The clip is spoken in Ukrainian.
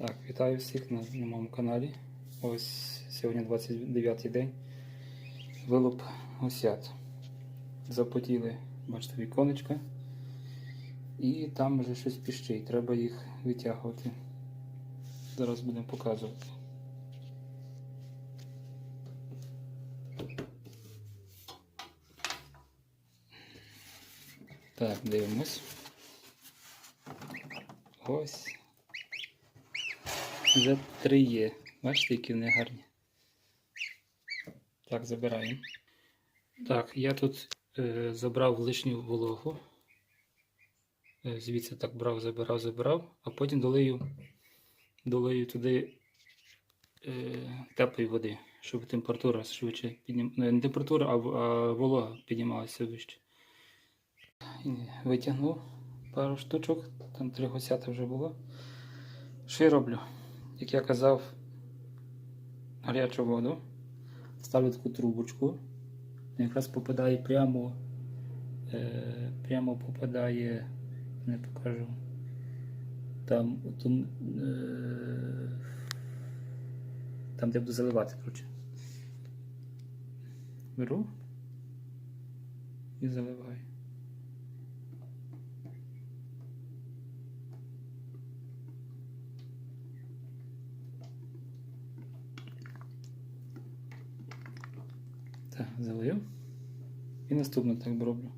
Так, вітаю всіх на, на моєму каналі. Ось сьогодні 29 й день. Вилуп осят. Запотіли, бачите, віконечка. І там вже щось піщить. Треба їх витягувати. Зараз будемо показувати. Так, дивимось. Ось. Вже три є. Бачите, які вони гарні. Так, забираємо. Так, я тут е, забрав лишню вологу. Е, звідси так брав, забирав, забирав, а потім долию, долию туди е, теплої води, щоб температура швидше піднім... Не температура, а, а волога піднімалася вище. Витягнув пару штучок, там три гусята вже було. Що я роблю? Як я казав, гарячу воду, ставлю таку трубочку, якраз попадає прямо, е, прямо попадає, не покажу, там, там, е, там де буду заливати, коротше. Беру і заливаю. Залию. І наступно так роблю.